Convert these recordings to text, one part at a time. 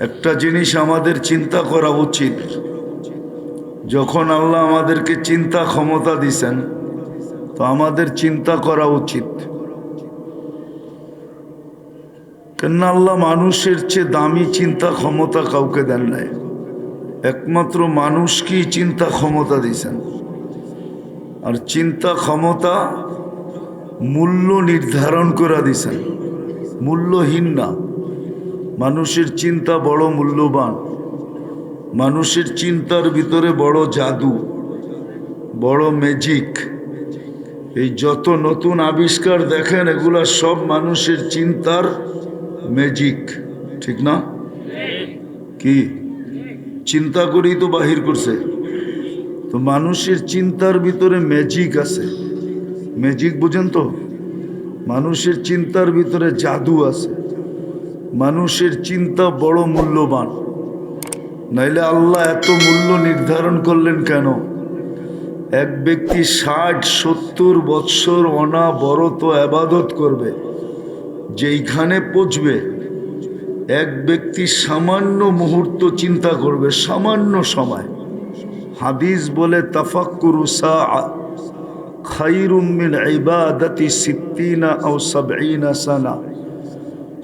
একটা জিনিস আমাদের চিন্তা করা উচিত। যখন আল্লাহ আমাদেরকে চিন্তা ক্ষমতা দিছেন, তো আমাদের চিন্তা করা উচিত। কেন আল্লাহ মানুষের চেয়ে দামি চিন্তা ক্ষমতা কাউকে দেন নাই। একমাত্র মানুষকেই চিন্তা ক্ষমতা দিয়েছেন আর চিন্তা ক্ষমতা মূল্য নির্ধারণ করে দিছেন। মূল্যহীন না। মানুষের চিন্তা বড় মূল্যবান। মানুষের চিন্তার ভিতরে বড় জাদু, বড় ম্যাজিক এই যত নতুন আবিষ্কার দেখেন, এগুলা সব মানুষের চিন্তার ম্যাজিক ঠিক না? কি? চিন্তা করেই তো বাহির করছে। তো মানুষের চিন্তার ভিতরে ম্যাজিক আছে। ম্যাজিক বুঝেন তো? মানুষের চিন্তার ভিতরে জাদু আছে। মানুষের চিন্তা বড় মূল্যবান। নাইলে আল্লাহ এত মূল্য নির্ধারণ করলেন কেন? এক ব্যক্তি ষাট, সত্তর বৎসর অনাবরত আবাদত করবে, যেইখানে পচবে এক ব্যক্তি সামান্য মুহূর্ত চিন্তা করবে, সামান্য সময়। হাদিস বলে, তাফাক্কুরু সাআ খাইরুম মিন ইবাদাতি আও সাবঈনা সানা।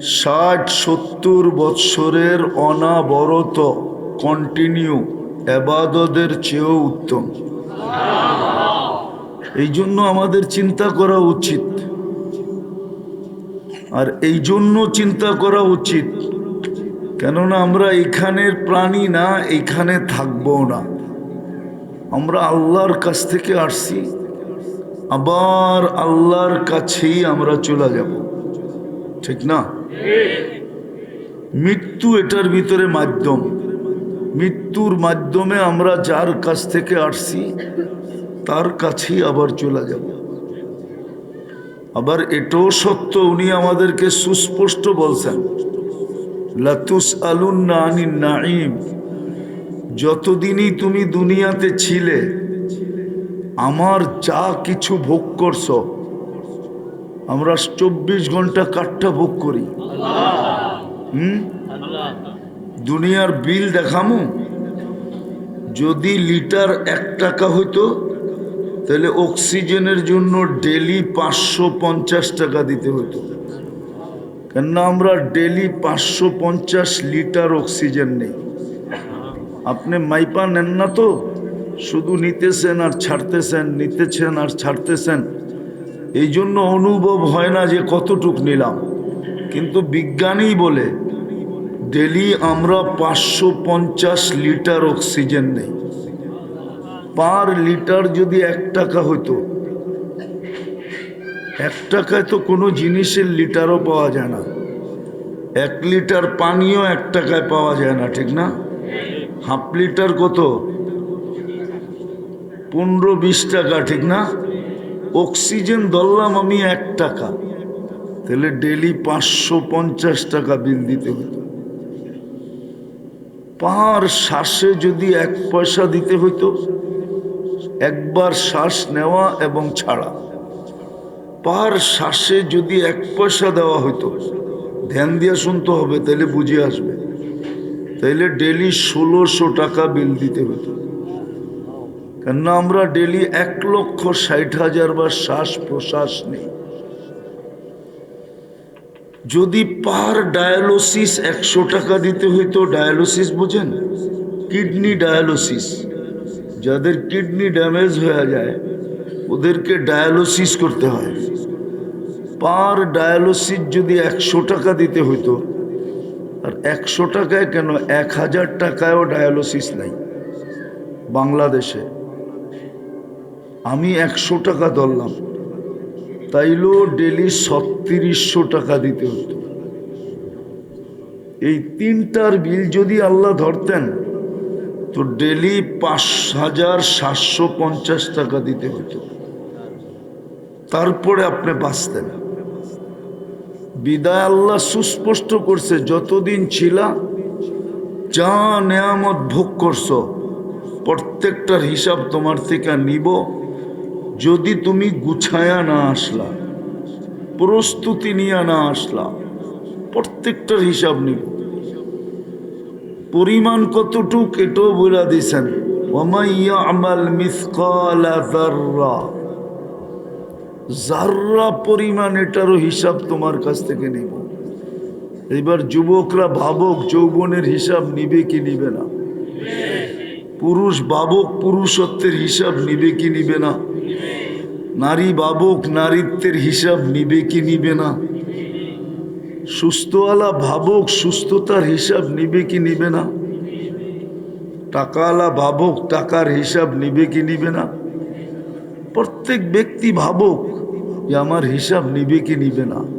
ষাট সত্তর বৎসরের অনাবরত কন্টিনিউ এবাদতের চেয়েও উত্তম। এই জন্য আমাদের চিন্তা করা উচিত। আর এই জন্য চিন্তা করা উচিত, কেননা আমরা এখানের প্রাণী না এইখানে থাকব না। আমরা আল্লাহর কাছ থেকে আসছি, আবার আল্লাহর কাছেই আমরা চলে যাব। ঠিক না? মৃত্যু এটার ভিতরে মাধ্যম। মৃত্যুর মাধ্যমে আমরা যার কাছ থেকে আসছি, তার কাছেই আবার চলে যাব। আবার এটাও সত্য, উনি আমাদেরকে সুস্পষ্ট বলছেন লাতুস আলুন আনিন নাইম যতদিনই তুমি দুনিয়াতে ছিলে, আমার যা কিছু ভোগ করছ আমরা চব্বিশ ঘণ্টা কাঠটা ভোগ করি। হুম? দুনিয়ার বিল দেখামু? যদি লিটার এক টাকা হইতো, তাহলে অক্সিজেনের জন্য ডেলি পাঁচশো পঞ্চাশ টাকা দিতে হতো কেননা আমরা ডেলি পাঁচশো পঞ্চাশ লিটার অক্সিজেন নেই। আপনি মাইপা নেন না তো? শুধু নিতেছেন আর ছাড়তেছেন, নিতেছেন আর ছাড়তেছেন। এই জন্য অনুভব হয় না যে কতটুক নিলাম। কিন্তু বিজ্ঞানী বলে, ডেলি আমরা পাঁচশো পঞ্চাশ লিটার অক্সিজেন নেই। পার লিটার যদি এক টাকা হইতো, এক টাকায় তো কোনো জিনিসের লিটারও পাওয়া যায় না। এক লিটার পানিও এক টাকায় পাওয়া যায় না, ঠিক না? হাফ লিটার কত? পনেরো বিশ টাকা, ঠিক না? অক্সিজেন ধরলাম আমি এক টাকা। তাহলে ডেলি পাঁচশো পঞ্চাশ টাকা বিল দিতে হতো। পার শ্বাসে যদি এক পয়সা দিতে হইতো, একবার শ্বাস নেওয়া এবং ছাড়া। পার শ্বাসে যদি এক পয়সা দেওয়া হইতো, ধ্যান দিয়ে শুনতে হবে, তাহলে বুঝে আসবে। তাইলে ডেলি ষোলোশো টাকা বিল দিতে হতো কেননা আমরা ডেলি এক লক্ষ ষাট হাজার বার শ্বাস প্রশ্বাস নেই। যদি পার ডায়ালোসিস একশো টাকা দিতে হইতো, ডায়ালোসিস বুঝেন? Kidney dialysis. যাদের কিডনি ড্যামেজ হয়ে যায়, ওদেরকে ডায়ালোসিস করতে হয়। পার ডায়ালোসিস যদি একশো টাকা দিতে হইতো, আর একশো টাকায় কেন এক হাজার টাকায়ও ডায়ালোসিস নাই? বাংলাদেশে। আমি একশো টাকা ধরলাম। তাইলেও ডেলি সত্তিরিশশো টাকা দিতে হতো। এই তিনটার বিল যদি আল্লাহ ধরতেন, তো ডেলি পাঁচ হাজার সাতশো পঞ্চাশ টাকা দিতে হতো। তারপরে আপনি বাঁচতেন। বিদায় আল্লাহ সুস্পষ্ট করছে, যতদিন ছিলা, যা নেয়ামত ভোগ করছ, প্রত্যেকটার হিসাব তোমার থেকে নিব। যদি তুমি গুছায়া না আসলা, প্রস্তুতি নিয়ে না আসলা, প্রত্যেকটার হিসাব নিব। পরিমাণ কতটুক এটাও বলে জাররা জাররা পরিমাণ এটারও হিসাব তোমার কাছ থেকে নিব। এবার যুবকরা, ভাবক যৌবনের হিসাব নিবে কি নিবে না। পুরুষ ভাবক পুরুষত্বের হিসাব নিবে কি নিবে না? নারী ভাবক নারীত্বের হিসাব নিবে কি নিবে না? সুস্থওয়ালা ভাবক সুস্থতার হিসাব নিবে কি নিবে না? টাকাওয়ালা ভাবক টাকার হিসাব নিবে কি নিবে না? প্রত্যেক ব্যক্তি ভাবক যে আমার হিসাব নিবে কি নিবে না?